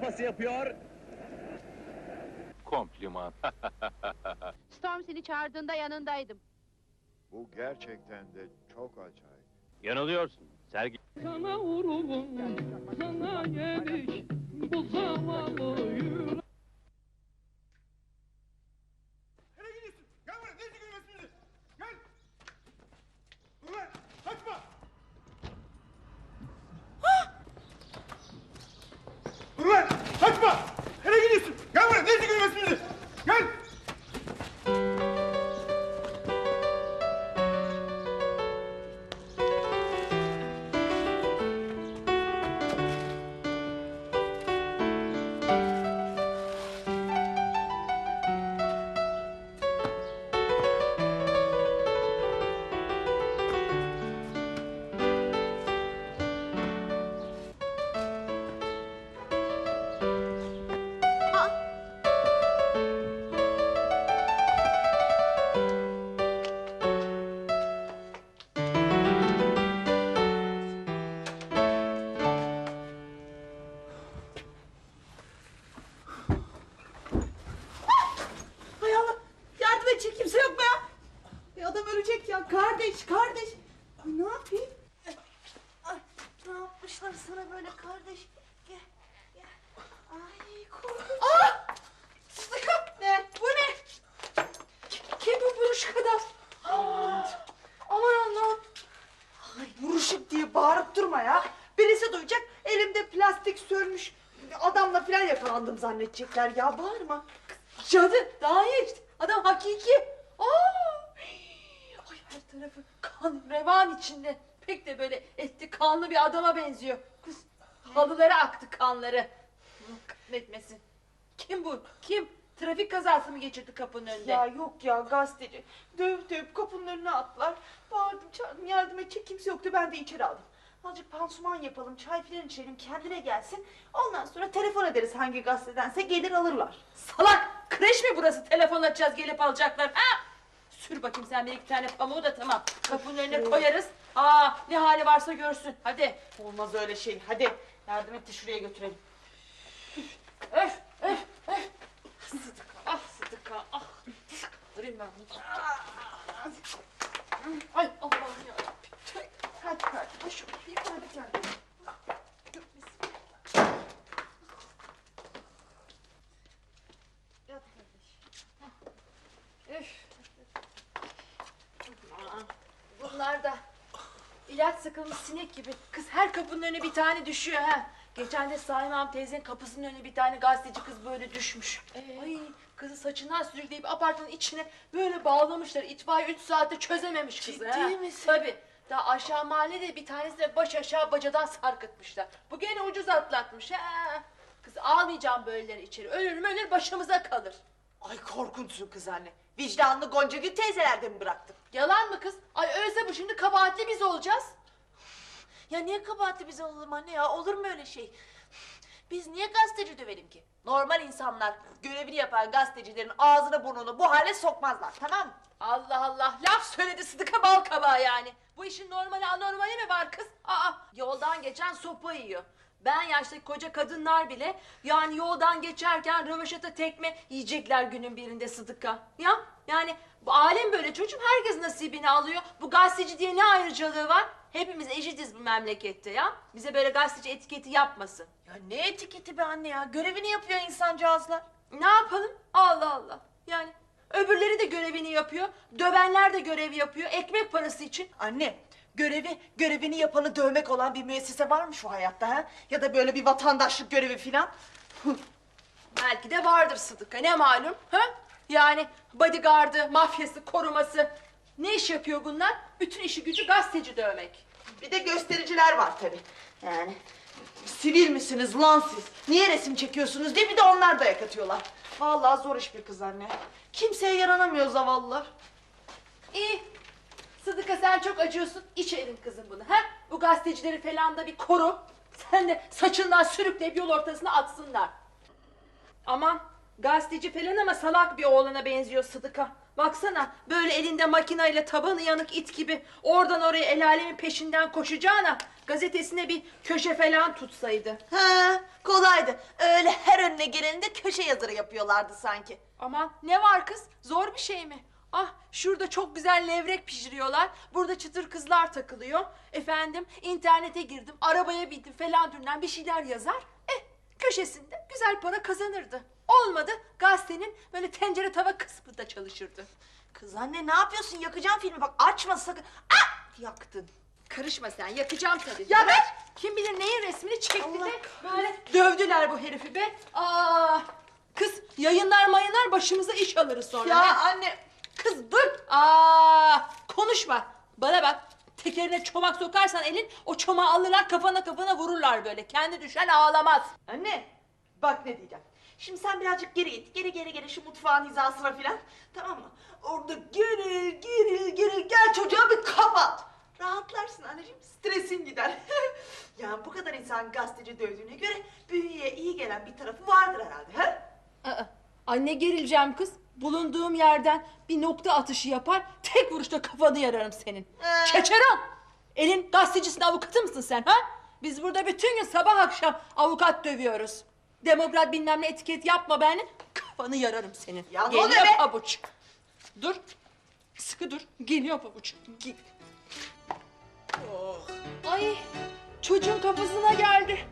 kafası yapıyor. Kompliman. Storm seni çağırdığında yanındaydım. Bu gerçekten de çok acayip. Yanılıyorsun. Sergi Sana vuruldum, sana yetiş bu zavallı yürek. Yapmışlar sana böyle kardeş? Gel, gel. Ay korkunç. Aa! Sıkı! Ne? Bu ne? Kim bu buruşuk adam? Aman Allah'ım. Ay buruşuk diye bağırıp durma ya. Birisi duyacak elimde plastik sönmüş adamla falan yakalandım zannedecekler ya bağırma. Cadı daha iyi işte. Adam hakiki. Aa! Ay her tarafı kan revan içinde. Pek de böyle etli kanlı bir adama benziyor. Kız halılara aktı kanları. Kahretmesin. Kim bu? Kim? Trafik kazası mı geçirdi kapının önünde? Ya yok ya gazeteci. Dövüp dövüp kapının önüne attılar. Bağırdım çağırdım yardım edecek kimse yoktu ben de içeri aldım. Azıcık pansuman yapalım çay filan içelim kendine gelsin. Ondan sonra telefon ederiz hangi gazetedense gelir alırlar. Salak! Kreş mi burası? Telefon açacağız gelip alacaklar. Ha? Sür bakayım sen bir iki tane pamuğu da tamam. Kapının önüne koyarız. Aa ne hali varsa görsün. Hadi. Olmaz öyle şey hadi yardım et de şuraya götürelim. Öf öf öf. Sıdıka ah Sıdıka ah. Durayım ben bunu. Ay Allah'ım yarabbim. Hadi kardeşim hadi canım. Yat kardeş. Üf. Aa, Bunlar da ilaç sıkılmış sinek gibi. Kız her kapının önüne bir tane düşüyor ha. Geçen de Saim Ağam teyzenin kapısının önüne bir tane gazeteci kız böyle düşmüş. Ay kızı saçından sürükleyip apartmanın içine böyle bağlamışlar. İtfaiye üç saatte çözememiş kızı. Ciddi ha. misin? Tabii. Daha aşağı mahallede bir tanesi de baş aşağı bacadan sarkıtmışlar. Bu gene ucuz atlatmış ha. Kız almayacağım böyleleri içeri. Ölür mü ölür başımıza kalır. Ay korkunçsun kız anne. Vicdanlı Gonca Gül teyzelerde mi bıraktın? Yalan mı kız? Ay ölse bu şimdi kabahatli biz olacağız. Ya niye kabahatli biz olalım anne ya? Olur mu öyle şey? Biz niye gazeteci dövelim ki? Normal insanlar görevini yapan gazetecilerin ağzını burnunu bu hale sokmazlar tamam mı? Allah Allah laf söyledi Sıdıka bal kabağı yani. Bu işin normali anormali mi var kız? Aa yoldan geçen sopa yiyor. Ben yaştaki koca kadınlar bile yani yoldan geçerken röveşata tekme yiyecekler günün birinde Sıdıka. Ya yani bu alem böyle çocuğum herkes nasibini alıyor. Bu gazeteci diye ne ayrıcalığı var? Hepimiz eşitiz bu memlekette ya. Bize böyle gazeteci etiketi yapmasın. Ya ne etiketi be anne ya? Görevini yapıyor insancağızlar. Ne yapalım? Allah Allah. Yani öbürleri de görevini yapıyor. Dövenler de görev yapıyor. Ekmek parası için. Anne, görevi, görevini yapanı dövmek olan bir müessese var mı şu hayatta ha? Ya da böyle bir vatandaşlık görevi filan? Belki de vardır Sıdıka. Ne malum? Ha? Yani bodyguardı, mafyası, koruması. Ne iş yapıyor bunlar? Bütün işi gücü gazeteci dövmek. Bir de göstericiler var tabii. Yani sivil misiniz lan siz? Niye resim çekiyorsunuz diye bir de onlar dayak atıyorlar. Vallahi zor iş bir kız anne. Kimseye yaranamıyor zavallılar. İyi. Sıdıka sen çok acıyorsun. İçerim kızım bunu. Ha? Bu gazetecileri falan da bir koru. Sen de saçından sürükleyip yol ortasına atsınlar. Aman gazeteci falan ama salak bir oğlana benziyor Sıdıka. Baksana böyle elinde makinayla tabanı yanık it gibi oradan oraya el alemin peşinden koşacağına gazetesine bir köşe falan tutsaydı. Ha, kolaydı. Öyle her önüne geleni de köşe yazarı yapıyorlardı sanki. Aman ne var kız? Zor bir şey mi? Ah şurada çok güzel levrek pişiriyorlar. Burada çıtır kızlar takılıyor. Efendim internete girdim, arabaya bindim falan dünden bir şeyler yazar. Eh köşesinde güzel para kazanırdı. Olmadı gazetenin böyle tencere tava kısmında çalışırdı. Kız anne ne yapıyorsun? Yakacağım filmi bak açma sakın. Ah! Yaktın. Karışma sen yakacağım tabii. Ya ver! Kim bilir neyin resmini çekti Allah de böyle dövdüler bu herifi be. Aa, kız yayınlar mayınlar başımıza iş alırız sonra. Ya anne Kız dur. Aa, konuşma. Bana bak. Tekerine çomak sokarsan elin o çomağı alırlar kafana kafana vururlar böyle. Kendi düşen ağlamaz. Anne bak ne diyeceğim. Şimdi sen birazcık geri git. Geri geri geri şu mutfağın hizasına filan. Tamam mı? Orada geril geril geril gel çocuğa bir kapat. Rahatlarsın anneciğim stresin gider. ya bu kadar insan gazeteci dövdüğüne göre büyüye iyi gelen bir tarafı vardır herhalde. He? Aa, anne gerileceğim kız. Bulunduğum yerden bir nokta atışı yapar. Tek vuruşta kafanı yararım senin. Çeçeron! Elin gazetecisinin avukatı mısın sen ha? Biz burada bütün gün sabah akşam avukat dövüyoruz. Demokrat bilmem ne etiket yapma beni. Kafanı yararım senin. Ya ne Geliyor oluyor be? pabuç. Dur. Sıkı dur. Geliyor pabuç. Gel. Oh. Ay çocuğun kafasına geldi.